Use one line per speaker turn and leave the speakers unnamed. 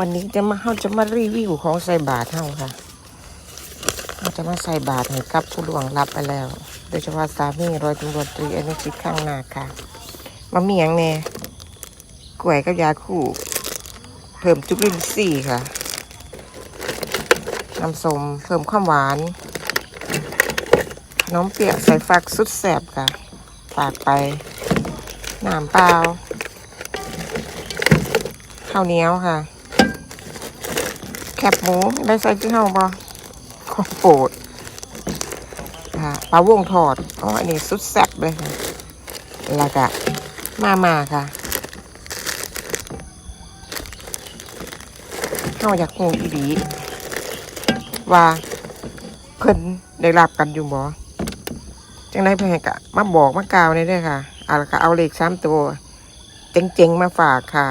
วันนี้จะมาเขาจะมารีวิวของใส่บาทเฮาค่ะเราจะมาใส่บาทให้กับผู้หลวงรับไปแล้ว โดยเฉพาะสามีร้อยตำรวจตรีอนุชิตข้างหน้าค่ะมาเมียงแน่กล้วยกับยาคู่ เพิ่มจุลินทรีย์ค่ะน้ำส้มเพิ่มความหวานขนมเปียกใส่ฟักสุดแสบค่ะฝากไปน้ำเปล่าข้าวเหนียวค่ะ บหมูได้ใส่ที่เฮาบ่ของโปรดค่ะปลาวงทอดอ๋ออันนี้สุดแซ่บเลยค่ะแล้วก็มามาค่ะเฮาอยากหูอีดีว่าเพิ่นได้รับกันอยู่บ่จังได้เพิ่นก็มาบอกมากล่าวในเด้อค่ะเอาละก็เอาเลขสามตัวเจ๋งๆมาฝากค่ะ